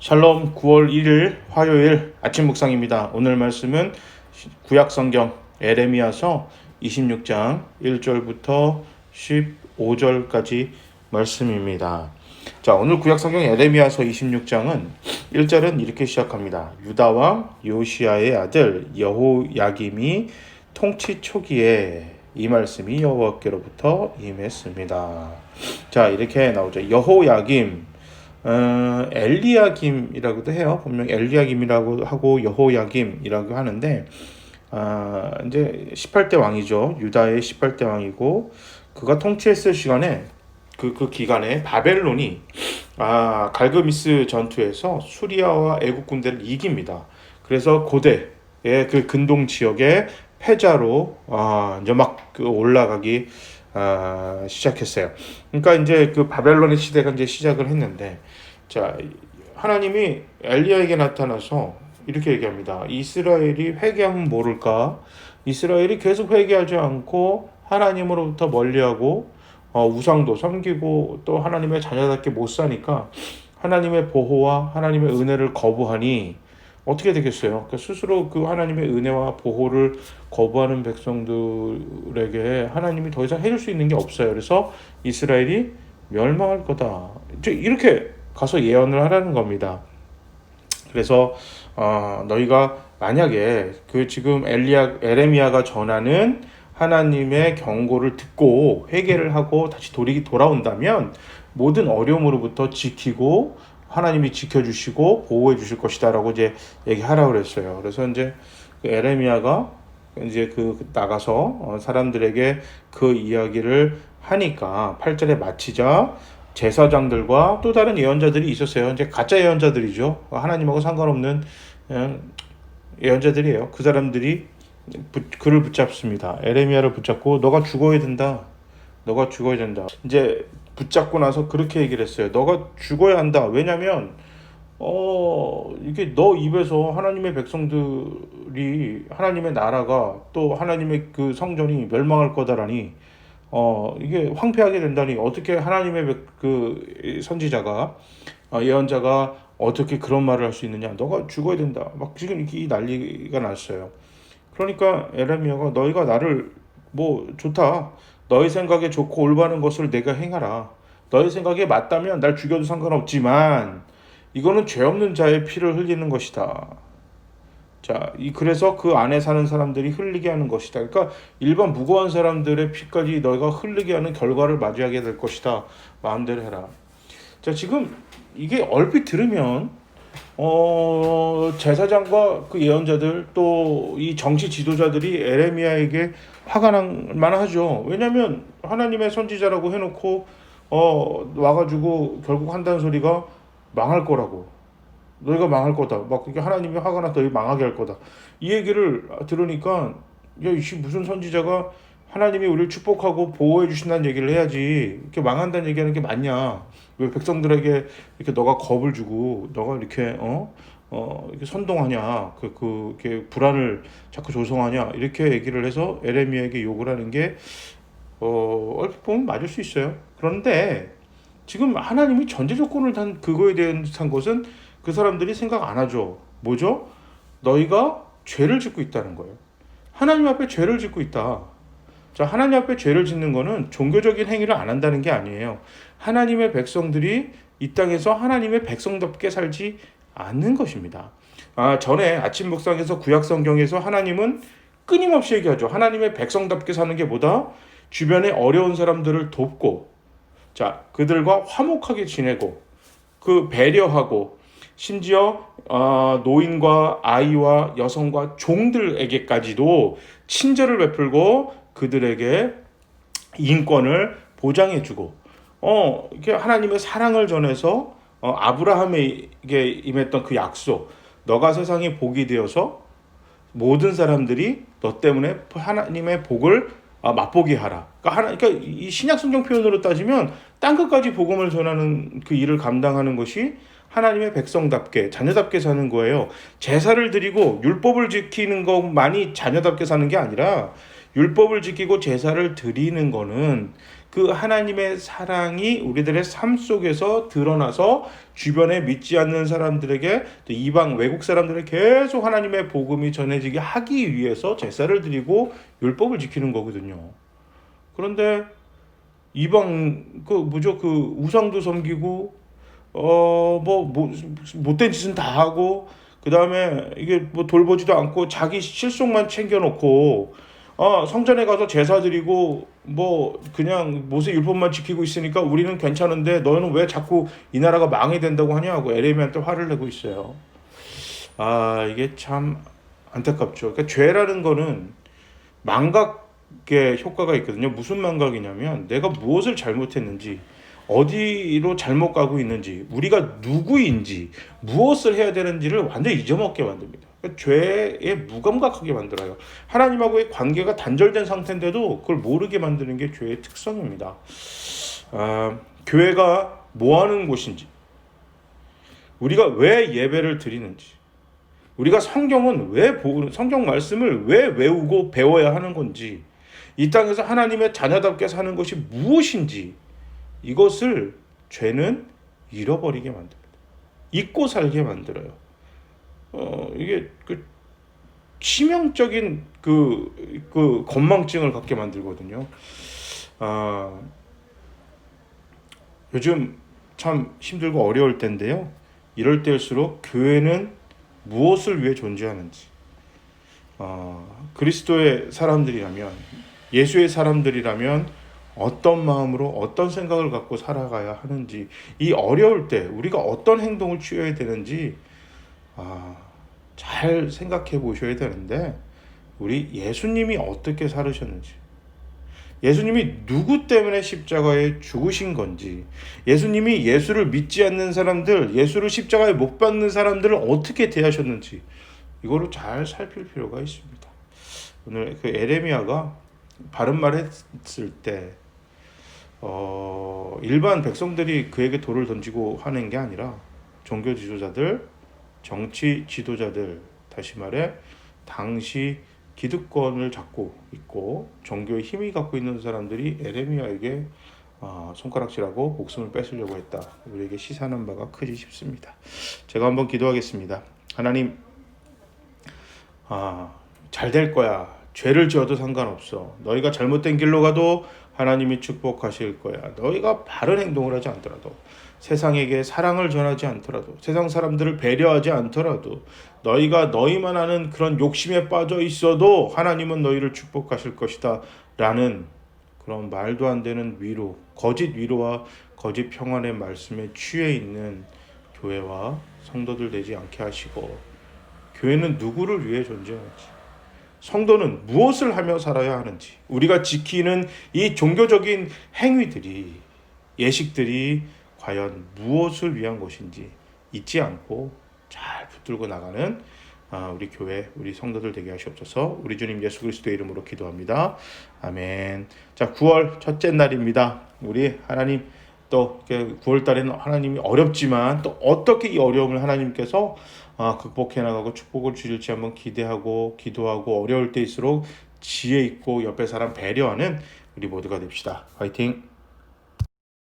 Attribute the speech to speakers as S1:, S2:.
S1: 샬롬 9월 1일 화요일 아침 묵상입니다. 오늘 말씀은 구약 성경 에레미야서 26장 1절부터 15절까지 말씀입니다. 자, 오늘 구약 성경 에레미야서 26장은 1절은 이렇게 시작합니다. 유다 왕 요시아의 아들 여호야김이 통치 초기에 이 말씀이 여호와께로부터 임했습니다. 자, 이렇게 나오죠. 여호야김 어, 엘리야김이라고도 해요. 분명 엘리야김이라고 하고 여호야김이라고 하는데 아, 이제 18대 왕이죠. 유다의 18대 왕이고 그가 통치했을 시간에 그, 그 기간에 바벨론이 아, 갈그미스 전투에서 수리아와 애국 군대를 이깁니다. 그래서 고대의 그 근동 지역의 패자로 아, 이제 막그 올라가기 아, 시작했어요. 그러니까 이제 그 바벨론의 시대가 이제 시작을 했는데 자 하나님이 엘리야에게 나타나서 이렇게 얘기합니다. 이스라엘이 회개하면 모를까? 이스라엘이 계속 회개하지 않고 하나님으로부터 멀리하고 어, 우상도 섬기고 또 하나님의 자녀답게 못 사니까 하나님의 보호와 하나님의 은혜를 거부하니 어떻게 되겠어요? 그러니까 스스로 그 하나님의 은혜와 보호를 거부하는 백성들에게 하나님이 더 이상 해줄 수 있는 게 없어요. 그래서 이스라엘이 멸망할 거다. 이렇게 가서 예언을 하라는 겁니다. 그래서 어, 너희가 만약에 그 지금 엘리야 에레미야가 전하는 하나님의 경고를 듣고 회개를 하고 다시 돌이 돌아온다면 모든 어려움으로부터 지키고 하나님이 지켜주시고 보호해 주실 것이다라고 이제 얘기하라고 그랬어요. 그래서 이제 그 에레미야가 이제 그 나가서 어, 사람들에게 그 이야기를 하니까 8절에 마치자 제사장들과 또 다른 예언자들이 있었어요. 이제 가짜 예언자들이죠. 하나님하고 상관없는 그냥 예언자들이에요. 그 사람들이 부, 그를 붙잡습니다. 에레미야를 붙잡고 너가 죽어야 된다. 너가 죽어야 된다. 이제 붙잡고 나서 그렇게 얘기를 했어요. 너가 죽어야 한다. 왜냐면 어 이게 너 입에서 하나님의 백성들이 하나님의 나라가 또 하나님의 그 성전이 멸망할 거다라니 어 이게 황폐하게 된다니 어떻게 하나님의 백- 그 선지자가 어, 예언자가 어떻게 그런 말을 할 수 있느냐. 너가 죽어야 된다. 막 지금 이 난리가 났어요. 그러니까 에레미야가 너희가 나를 뭐 좋다. 너희 생각에 좋고 올바른 것을 내가 행하라. 너희 생각에 맞다면 날 죽여도 상관없지만 이거는 죄 없는 자의 피를 흘리는 것이다 자, 이 그래서 그 안에 사는 사람들이 흘리게 하는 것이다. 그러니까 일반 무고한 사람들의 피까지 너희가 흘리게 하는 결과를 맞이하게 될 것이다. 마음대로 해라. 자, 지금 이게 얼핏 들으면 어, 제사장과 그 예언자들 또 이 정치 지도자들이 에레미야에게 화가 날 만하죠. 왜냐하면 하나님의 선지자라고 해놓고 어 와가지고 결국 한다는 소리가 망할 거라고. 너희가 망할 거다. 막 그게 하나님이 화가 나서 너희 망하게 할 거다. 이 얘기를 들으니까 야, 이씨 무슨 선지자가 하나님이 우리를 축복하고 보호해 주신다는 얘기를 해야지. 이렇게 망한다는 얘기하는 게 맞냐? 왜 백성들에게 이렇게 너가 겁을 주고 너가 이렇게 어? 어, 이렇게 선동하냐? 그, 그, 이렇게 불안을 자꾸 조성하냐? 이렇게 얘기를 해서 에레미야에게 욕을 하는 게 어, 얼핏 보면 맞을 수 있어요. 그런데 지금 하나님이 전제 조건을 단 그거에 대한 산 것은 그 사람들이 생각 안 하죠. 뭐죠? 너희가 죄를 짓고 있다는 거예요. 하나님 앞에 죄를 짓고 있다. 자, 하나님 앞에 죄를 짓는 거는 종교적인 행위를 안 한다는 게 아니에요. 하나님의 백성들이 이 땅에서 하나님의 백성답게 살지 않는 것입니다. 아, 전에 아침 묵상에서 구약 성경에서 하나님은 끊임없이 얘기하죠. 하나님의 백성답게 사는 게 뭐다? 주변에 어려운 사람들을 돕고, 자, 그들과 화목하게 지내고, 그 배려하고, 심지어 어, 노인과 아이와 여성과 종들에게까지도 친절을 베풀고 그들에게 인권을 보장해주고 어 이게 하나님의 사랑을 전해서 어, 아브라함에게 임했던 그 약속 너가 세상에 복이 되어서 모든 사람들이 너 때문에 하나님의 복을 아, 맛보게 하라. 그러니까, 하나, 그러니까 이 신약 성경 표현으로 따지면 땅 끝까지 복음을 전하는 그 일을 감당하는 것이 하나님의 백성답게 자녀답게 사는 거예요. 제사를 드리고 율법을 지키는 것만이 자녀답게 사는 게 아니라 율법을 지키고 제사를 드리는 거는 그그 하나님의 사랑이 우리들의 삶 속에서 드러나서 주변에 믿지 않는 사람들에게 또 이방 외국 사람들에게 계속 하나님의 복음이 전해지게 하기 위해서 제사를 드리고 율법을 지키는 거거든요. 그런데 이방 그 뭐죠 그 우상도 섬기고 어뭐 뭐, 못된 짓은 다 하고 그 다음에 이게 뭐 돌보지도 않고 자기 실속만 챙겨놓고 어 성전에 가서 제사 드리고 뭐 그냥 모세 율법만 지키고 있으니까 우리는 괜찮은데 너는 왜 자꾸 이 나라가 망해 된다고 하냐고 에레미한테 화를 내고 있어요. 아 이게 참 안타깝죠. 그러니까 죄라는 거는 망각의 효과가 있거든요. 무슨 망각이냐면 내가 무엇을 잘못했는지 어디로 잘못 가고 있는지 우리가 누구인지 무엇을 해야 되는지를 완전히 잊어먹게 만듭니다. 그러니까 죄에 무감각하게 만들어요. 하나님하고의 관계가 단절된 상태인데도 그걸 모르게 만드는 게 죄의 특성입니다. 아, 교회가 뭐 하는 곳인지 우리가 왜 예배를 드리는지 우리가 성경은 왜 보, 성경 말씀을 왜 외우고 배워야 하는 건지 이 땅에서 하나님의 자녀답게 사는 것이 무엇인지 이것을 죄는 잃어버리게 만듭니다. 잊고 살게 만들어요. 어, 이게 그 치명적인 그, 그 건망증을 갖게 만들거든요. 아, 요즘 참 힘들고 어려울 텐데요. 이럴 때일수록 교회는 무엇을 위해 존재하는지, 아, 그리스도의 사람들이라면, 예수의 사람들이라면 어떤 마음으로 어떤 생각을 갖고 살아가야 하는지 이 어려울 때 우리가 어떤 행동을 취해야 되는지 아, 잘 생각해 보셔야 되는데 우리 예수님이 어떻게 살으셨는지 예수님이 누구 때문에 십자가에 죽으신 건지 예수님이 예수를 믿지 않는 사람들 예수를 십자가에 못 박는 사람들을 어떻게 대하셨는지 이거를 잘 살필 필요가 있습니다. 오늘 그 에레미야가 바른 말 했을 때 어, 일반 백성들이 그에게 돌을 던지고 하는 게 아니라 종교 지도자들, 정치 지도자들, 다시 말해 당시 기득권을 잡고 있고 종교의 힘이 갖고 있는 사람들이 에레미야에게 어, 손가락질하고 목숨을 뺏으려고 했다. 우리에게 시사하는 바가 크지 싶습니다. 제가 한번 기도하겠습니다. 하나님, 아, 잘 될 거야. 죄를 지어도 상관없어. 너희가 잘못된 길로 가도 하나님이 축복하실 거야. 너희가 바른 행동을 하지 않더라도 세상에게 사랑을 전하지 않더라도 세상 사람들을 배려하지 않더라도 너희가 너희만 아는 그런 욕심에 빠져 있어도 하나님은 너희를 축복하실 것이다. 라는 그런 말도 안 되는 위로, 거짓 위로와 거짓 평안의 말씀에 취해 있는 교회와 성도들 되지 않게 하시고 교회는 누구를 위해 존재하는지 성도는 무엇을 하며 살아야 하는지, 우리가 지키는 이 종교적인 행위들이, 예식들이 과연 무엇을 위한 것인지 잊지 않고 잘 붙들고 나가는 아, 우리 교회, 우리 성도들 되게 하시옵소서. 우리 주님 예수 그리스도의 이름으로 기도합니다. 아멘. 자, 9월 첫째 날입니다. 우리 하나님 또 9월 달에는 하나님이 어렵지만 또 어떻게 이 어려움을 하나님께서 아, 극복해 나가고 축복을 주실지 한번 기대하고 기도하고 어려울 때일수록 지혜 있고 옆에 사람 배려하는 우리 모두가 됩시다. 화이팅!